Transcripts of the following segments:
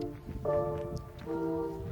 Thank you.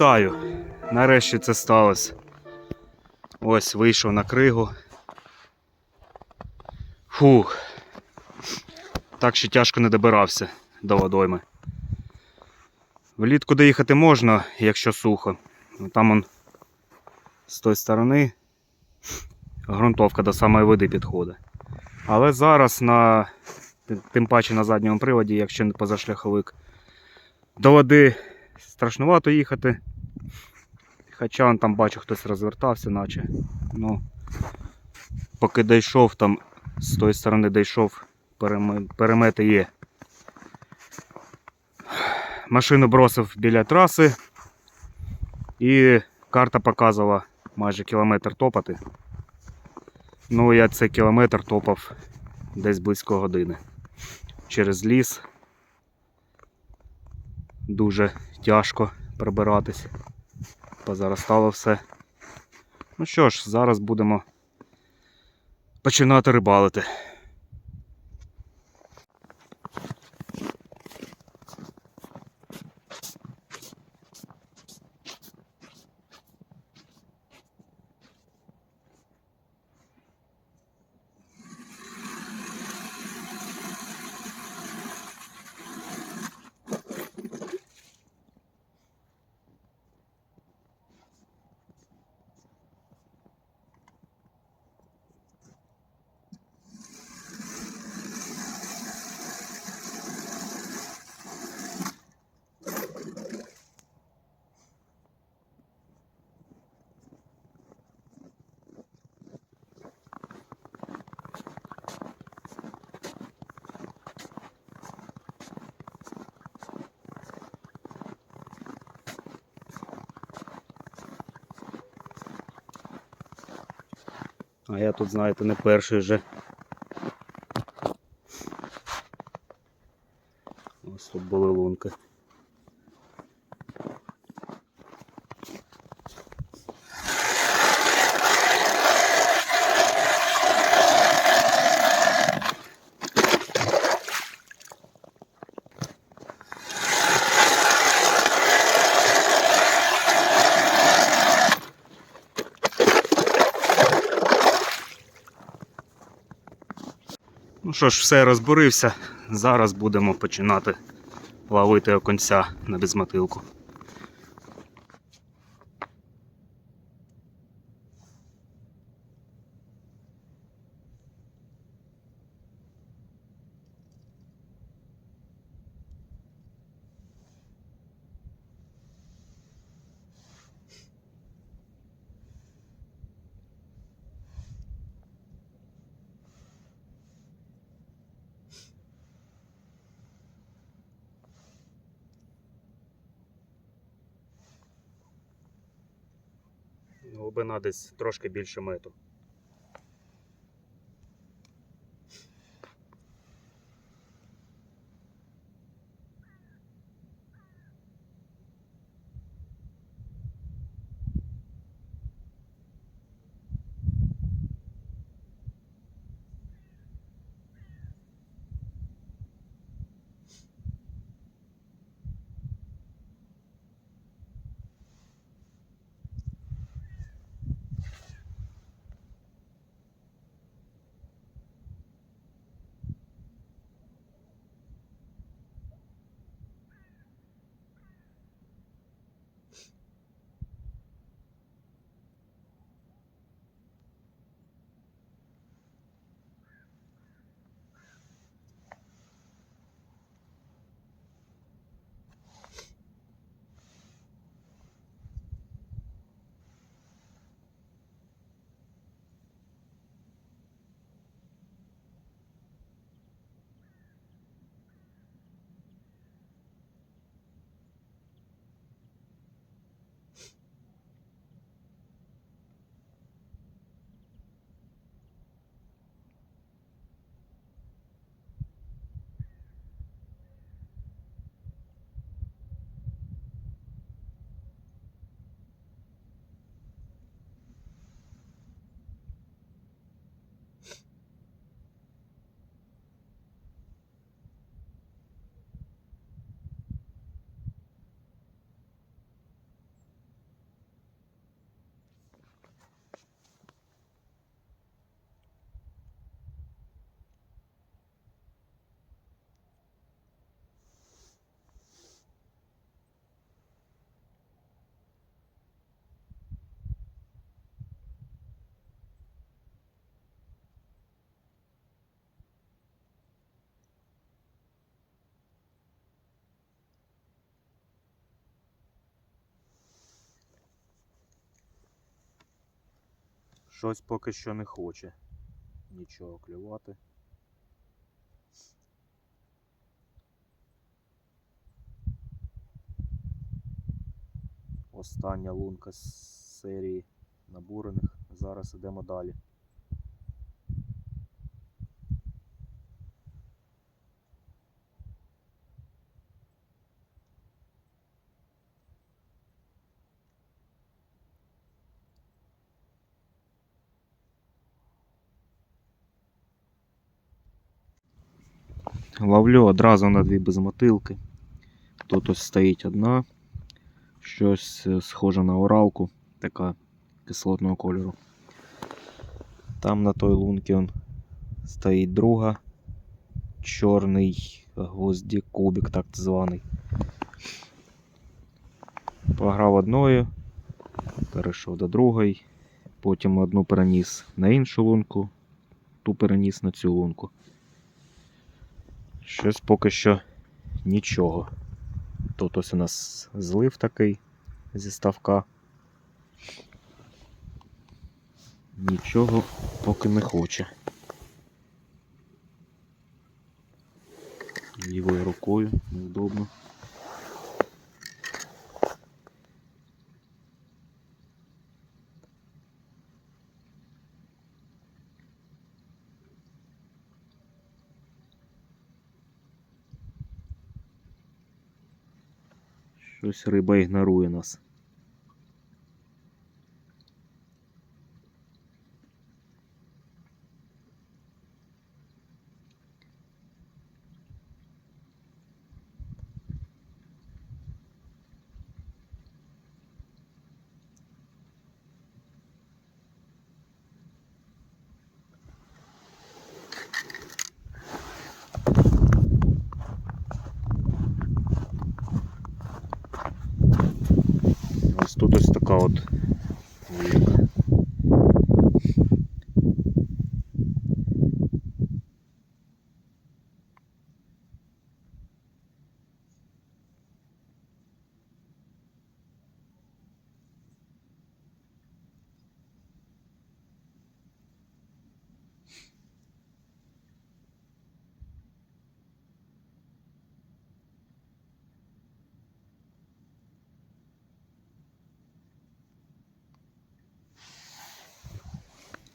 Вітаю! Нарешті це сталося. Ось вийшов на кригу. Фух. Так ще тяжко не добирався до водойми. Влітку доїхати можна, якщо сухо. Ну, Там он з тої сторони ґрунтовка до самої води підходить. Але зараз на тим паче на задньому приводі, якщо не позашляховик, до води страшнувато їхати. Хоча он там бачу, хтось розвертався, наче. Ну, поки дійшов, там з тої сторони дійшов, перем- перемети є. Машину бросив біля траси і карта показувала майже кілометр топати. Ну, я цей кілометр топав десь близько години. Через ліс. Дуже тяжко пробиратись. Позаростало все. Ну що ж, зараз будемо починати рибалити. А я тут, знаєте, не перший вже. Ось тут були лунки. Що ж, все розбурився. Зараз будемо починати ловити оконця на безмотилку. Глибина десь трошки більше мету. Щось поки що не хоче нічого клювати. Остання лунка з серії набурених. Зараз йдемо далі. Ловлю одразу на дві безмотилки. Тут ось стоїть одна, щось е, схоже на оралку, така кислотного кольору. Там на той лунці он стоїть друга, чорний гвоздик, кубик так званий. Пограв одною, перейшов до другої, потім одну переніс на іншу лунку, ту переніс на цю лунку. Щось поки що нічого. Тут ось у нас злив такий зі ставка. Нічого поки не хоче. Лівою рукою неудобно. Щось риба ігнорує нас. Ось тут ось така от вилка.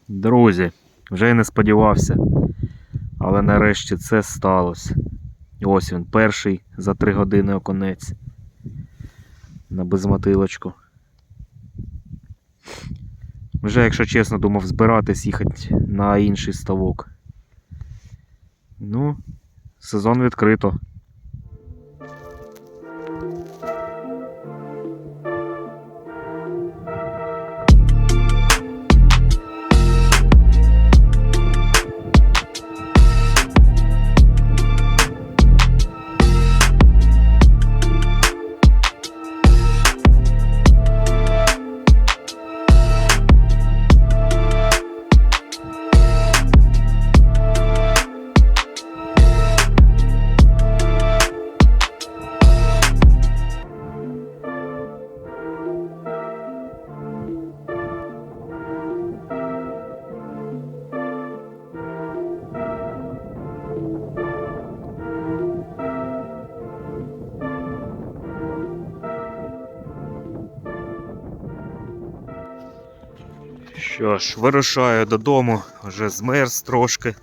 Друзі, вже й не сподівався. Але нарешті це сталося. Ось він, перший за три години оконець. На безмотилочку. Вже, якщо чесно, думав збиратись їхати на інший ставок. Ну, сезон відкрито. Що ж, вирушаю додому, вже змерз трошки.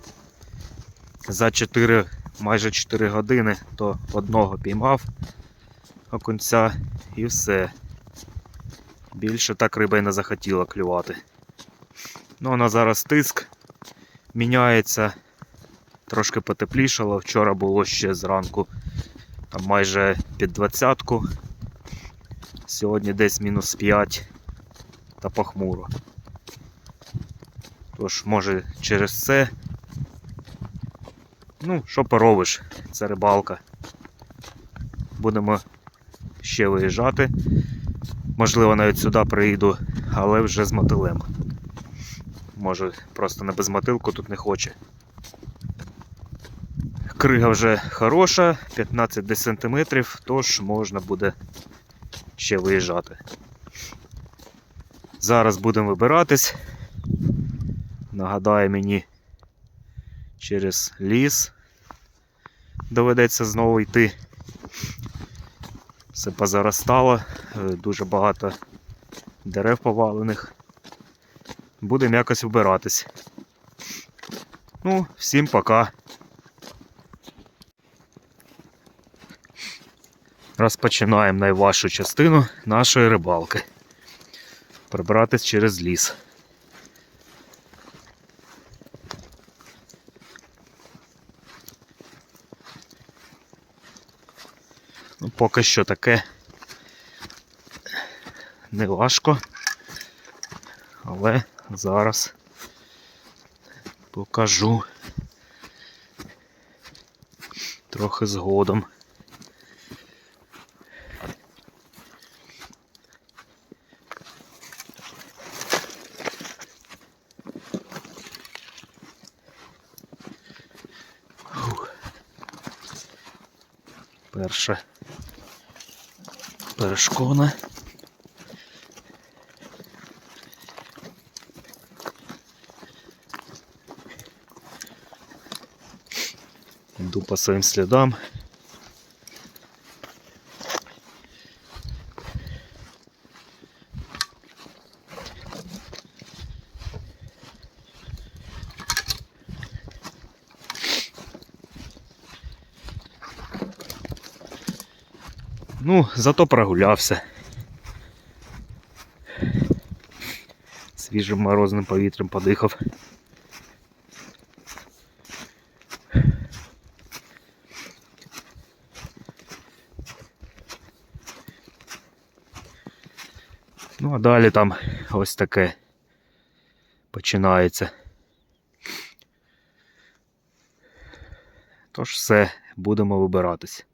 За 4, майже 4 години то одного піймав окунця і все. Більше так риба й не захотіла клювати. Ну, вона зараз тиск міняється, трошки потеплішало. Вчора було ще зранку там майже під двадцятку. Сьогодні десь мінус 5 та похмуро. Тож, може, через це. Ну, що поробиш, це рибалка. Будемо ще виїжджати. Можливо, навіть сюди приїду, але вже з мотилем. Може, просто не без мотилку тут не хоче. Крига вже хороша, 15 сантиметрів, тож можна буде ще виїжджати. Зараз будемо вибиратись. Нагадає мені через ліс доведеться знову йти. Все позаростало, е, дуже багато дерев повалених. Будемо якось вбиратись. Ну, всім пока. Розпочинаємо найважчу частину нашої рибалки. Прибратись через ліс. Поки що таке не важко, але зараз покажу трохи згодом. Рожкона. Иду по своим следам. Зато прогулявся. Свіжим морозним повітрям подихав. Ну, а далі там ось таке починається. Тож все, будемо вибиратись.